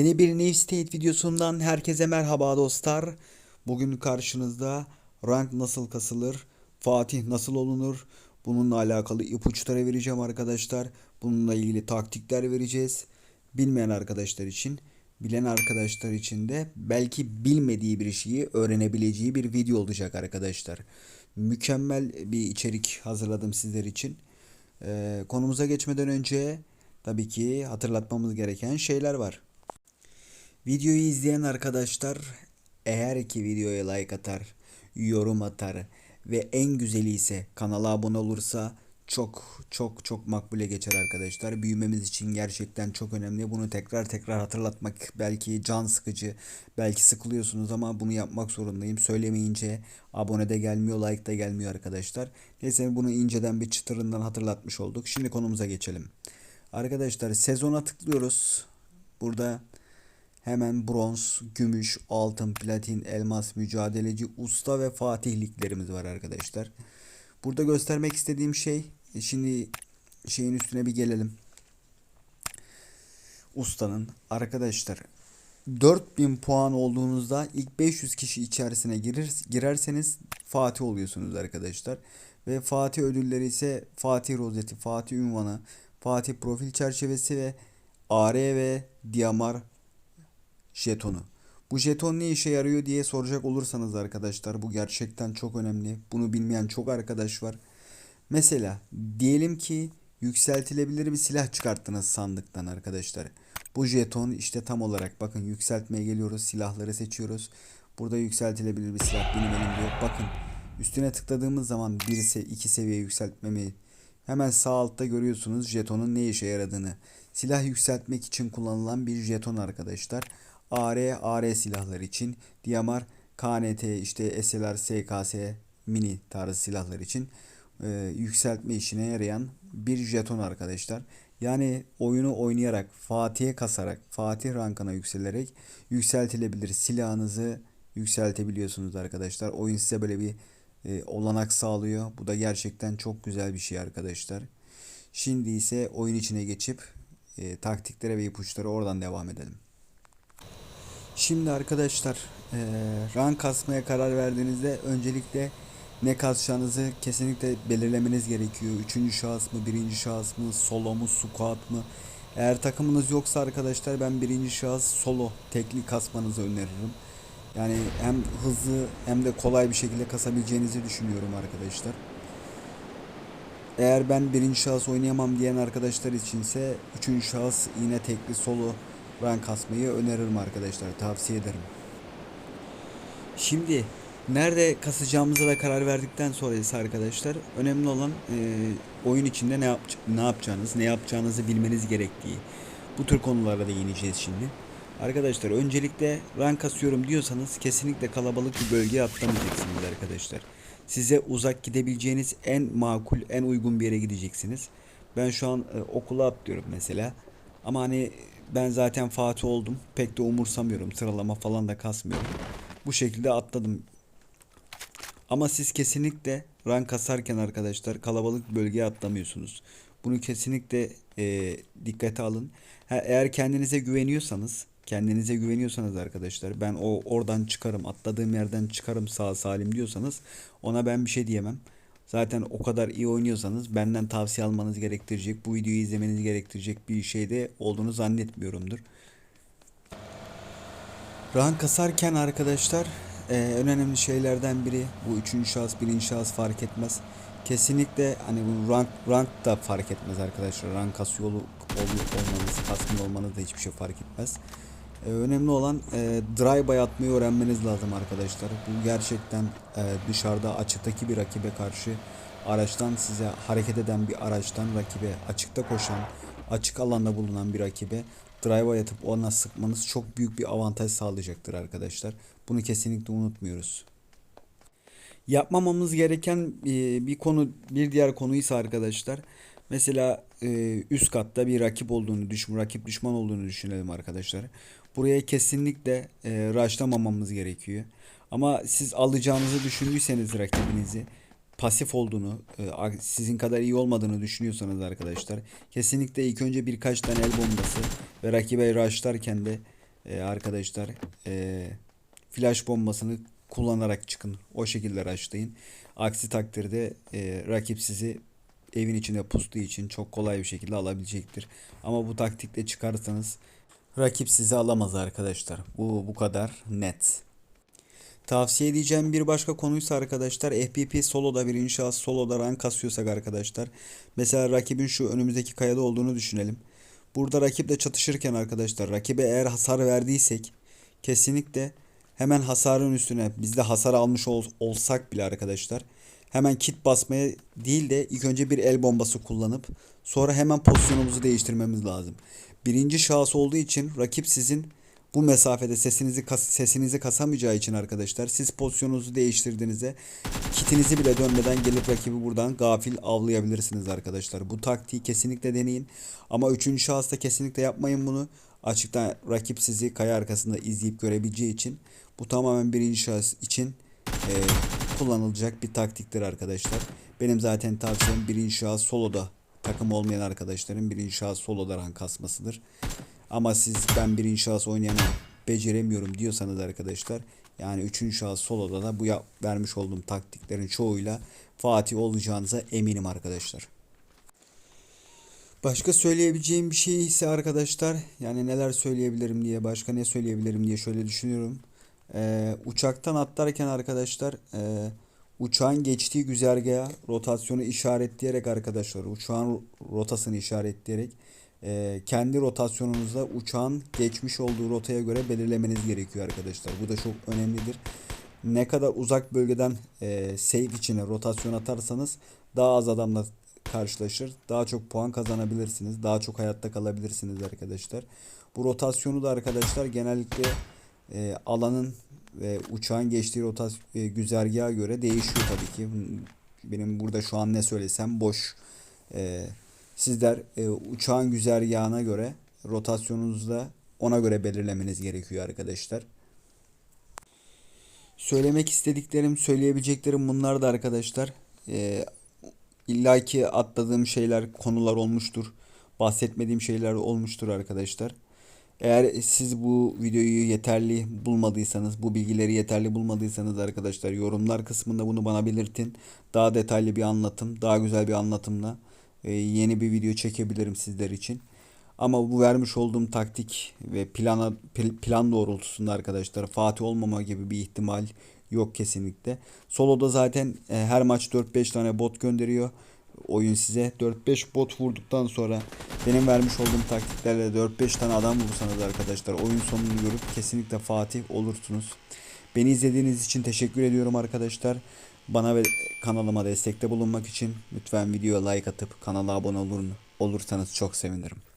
Yeni bir New State videosundan herkese merhaba dostlar. Bugün karşınızda rank nasıl kasılır, Fatih nasıl olunur, bununla alakalı ipuçları vereceğim arkadaşlar. Bununla ilgili taktikler vereceğiz. Bilmeyen arkadaşlar için, bilen arkadaşlar için de belki bilmediği bir şeyi öğrenebileceği bir video olacak arkadaşlar. Mükemmel bir içerik hazırladım sizler için. Ee, konumuza geçmeden önce tabii ki hatırlatmamız gereken şeyler var. Videoyu izleyen arkadaşlar eğer ki videoya like atar, yorum atar ve en güzeli ise kanala abone olursa çok çok çok makbule geçer arkadaşlar. Büyümemiz için gerçekten çok önemli. Bunu tekrar tekrar hatırlatmak belki can sıkıcı, belki sıkılıyorsunuz ama bunu yapmak zorundayım. Söylemeyince abone de gelmiyor, like de gelmiyor arkadaşlar. Neyse bunu inceden bir çıtırından hatırlatmış olduk. Şimdi konumuza geçelim. Arkadaşlar sezona tıklıyoruz. Burada Hemen bronz, gümüş, altın, platin, elmas, mücadeleci, usta ve fatih liglerimiz var arkadaşlar. Burada göstermek istediğim şey, e, şimdi şeyin üstüne bir gelelim. Ustanın arkadaşlar 4000 puan olduğunuzda ilk 500 kişi içerisine girer, girerseniz Fatih oluyorsunuz arkadaşlar. Ve Fatih ödülleri ise Fatih rozeti, Fatih ünvanı, Fatih profil çerçevesi ve AR ve Diamar jetonu. Bu jeton ne işe yarıyor diye soracak olursanız arkadaşlar bu gerçekten çok önemli. Bunu bilmeyen çok arkadaş var. Mesela diyelim ki yükseltilebilir bir silah çıkarttınız sandıktan arkadaşlar. Bu jeton işte tam olarak bakın yükseltmeye geliyoruz silahları seçiyoruz. Burada yükseltilebilir bir silah benim elimde yok. Bakın üstüne tıkladığımız zaman bir ise iki seviye yükseltmemi hemen sağ altta görüyorsunuz jetonun ne işe yaradığını. Silah yükseltmek için kullanılan bir jeton arkadaşlar. AR, AR silahlar için, DMR, KNT, işte SLR, SKS, mini tarzı silahlar için e, yükseltme işine yarayan bir jeton arkadaşlar. Yani oyunu oynayarak, Fatih'e kasarak, Fatih rankına yükselerek yükseltilebilir silahınızı yükseltebiliyorsunuz arkadaşlar. Oyun size böyle bir e, olanak sağlıyor. Bu da gerçekten çok güzel bir şey arkadaşlar. Şimdi ise oyun içine geçip e, taktiklere ve ipuçları oradan devam edelim. Şimdi arkadaşlar e, rank kasmaya karar verdiğinizde öncelikle ne kasacağınızı kesinlikle belirlemeniz gerekiyor. Üçüncü şahıs mı, birinci şahıs mı, solo mu, squat mı? Eğer takımınız yoksa arkadaşlar ben birinci şahıs solo tekli kasmanızı öneririm. Yani hem hızlı hem de kolay bir şekilde kasabileceğinizi düşünüyorum arkadaşlar. Eğer ben birinci şahıs oynayamam diyen arkadaşlar içinse üçüncü şahıs yine tekli solo rank kasmayı öneririm arkadaşlar. Tavsiye ederim. Şimdi nerede kasacağımıza da karar verdikten sonra ise arkadaşlar önemli olan e, oyun içinde ne yap ne yapacağınız, ne yapacağınızı bilmeniz gerektiği. Bu tür konulara da değineceğiz şimdi. Arkadaşlar öncelikle rank kasıyorum diyorsanız kesinlikle kalabalık bir bölgeye atlamayacaksınız arkadaşlar. Size uzak gidebileceğiniz en makul, en uygun bir yere gideceksiniz. Ben şu an e, okula atlıyorum mesela. Ama hani ben zaten Fatih oldum. Pek de umursamıyorum. Sıralama falan da kasmıyorum. Bu şekilde atladım. Ama siz kesinlikle rank kasarken arkadaşlar kalabalık bölgeye atlamıyorsunuz. Bunu kesinlikle e, dikkate alın. Ha, eğer kendinize güveniyorsanız, kendinize güveniyorsanız arkadaşlar ben o oradan çıkarım, atladığım yerden çıkarım sağ salim diyorsanız ona ben bir şey diyemem. Zaten o kadar iyi oynuyorsanız benden tavsiye almanız gerektirecek, bu videoyu izlemeniz gerektirecek bir şeyde olduğunu zannetmiyorumdur. Rank kasarken arkadaşlar e, önemli şeylerden biri bu üçüncü şahıs, birinci şahıs fark etmez. Kesinlikle hani bu rank, rank da fark etmez arkadaşlar. Rank kasıyor ol, olmanız, kasmıyor olmanız da hiçbir şey fark etmez. E, önemli olan e, dry by atmayı öğrenmeniz lazım arkadaşlar. Bu gerçekten e, dışarıda açıktaki bir rakibe karşı araçtan size hareket eden bir araçtan rakibe açıkta koşan, açık alanda bulunan bir rakibe drive'a yatıp ona sıkmanız çok büyük bir avantaj sağlayacaktır arkadaşlar. Bunu kesinlikle unutmuyoruz. Yapmamamız gereken e, bir konu, bir diğer konu ise arkadaşlar. Mesela e, üst katta bir rakip olduğunu düşün, rakip düşman olduğunu düşünelim arkadaşlar. Buraya kesinlikle e, rushlamamamız gerekiyor. Ama siz alacağınızı düşündüyseniz rakibinizi pasif olduğunu, e, sizin kadar iyi olmadığını düşünüyorsanız arkadaşlar kesinlikle ilk önce birkaç tane el bombası ve rakibe rushlarken de e, arkadaşlar e, flash bombasını kullanarak çıkın. O şekilde rushlayın. Aksi takdirde e, rakip sizi evin içinde pustuğu için çok kolay bir şekilde alabilecektir. Ama bu taktikle çıkarsanız rakip sizi alamaz arkadaşlar. Bu bu kadar net. Tavsiye edeceğim bir başka konuysa arkadaşlar FPP soloda bir inşaat soloda rank kasıyorsak arkadaşlar. Mesela rakibin şu önümüzdeki kayada olduğunu düşünelim. Burada rakiple çatışırken arkadaşlar rakibe eğer hasar verdiysek kesinlikle hemen hasarın üstüne biz de hasar almış ol- olsak bile arkadaşlar hemen kit basmaya değil de ilk önce bir el bombası kullanıp sonra hemen pozisyonumuzu değiştirmemiz lazım. Birinci şahıs olduğu için rakip sizin bu mesafede sesinizi kas sesinizi kasamayacağı için arkadaşlar siz pozisyonunuzu değiştirdiğinizde kitinizi bile dönmeden gelip rakibi buradan gafil avlayabilirsiniz arkadaşlar. Bu taktiği kesinlikle deneyin. Ama üçüncü şahısta kesinlikle yapmayın bunu. Açıktan rakip sizi kaya arkasında izleyip görebileceği için bu tamamen birinci şahıs için e, kullanılacak bir taktiktir arkadaşlar. Benim zaten tavsiyem birinci şahıs soloda takım olmayan arkadaşların birinci şahıs soloda rank kasmasıdır. Ama siz ben birinci şahıs oynayamam, beceremiyorum diyorsanız arkadaşlar yani üçüncü şahıs soloda da bu yap, vermiş olduğum taktiklerin çoğuyla Fatih olacağınıza eminim arkadaşlar. Başka söyleyebileceğim bir şey ise arkadaşlar yani neler söyleyebilirim diye başka ne söyleyebilirim diye şöyle düşünüyorum. Ee, uçaktan atlarken arkadaşlar e, uçağın geçtiği güzergaha rotasyonu işaretleyerek arkadaşlar uçağın rotasını işaretleyerek e, kendi rotasyonunuzda uçağın geçmiş olduğu rotaya göre belirlemeniz gerekiyor arkadaşlar. Bu da çok önemlidir. Ne kadar uzak bölgeden e, safe içine rotasyon atarsanız daha az adamla karşılaşır. Daha çok puan kazanabilirsiniz. Daha çok hayatta kalabilirsiniz arkadaşlar. Bu rotasyonu da arkadaşlar genellikle e, alanın ve uçağın geçtiği rotasyon e, güzergaha göre değişiyor tabii ki. Benim burada şu an ne söylesem boş. E, sizler e, uçağın güzergahına göre rotasyonunuzu da ona göre belirlemeniz gerekiyor arkadaşlar. Söylemek istediklerim, söyleyebileceklerim bunlar da arkadaşlar. E, İlla ki atladığım şeyler, konular olmuştur. Bahsetmediğim şeyler olmuştur arkadaşlar. Eğer siz bu videoyu yeterli bulmadıysanız, bu bilgileri yeterli bulmadıysanız arkadaşlar yorumlar kısmında bunu bana belirtin. Daha detaylı bir anlatım, daha güzel bir anlatımla e, yeni bir video çekebilirim sizler için. Ama bu vermiş olduğum taktik ve plana pl- plan doğrultusunda arkadaşlar Fatih olmama gibi bir ihtimal yok kesinlikle. Solo'da zaten e, her maç 4-5 tane bot gönderiyor oyun size. 4-5 bot vurduktan sonra benim vermiş olduğum taktiklerle 4-5 tane adam vursanız arkadaşlar oyun sonunu görüp kesinlikle Fatih olursunuz. Beni izlediğiniz için teşekkür ediyorum arkadaşlar. Bana ve kanalıma destekte bulunmak için lütfen videoya like atıp kanala abone olur, olursanız çok sevinirim.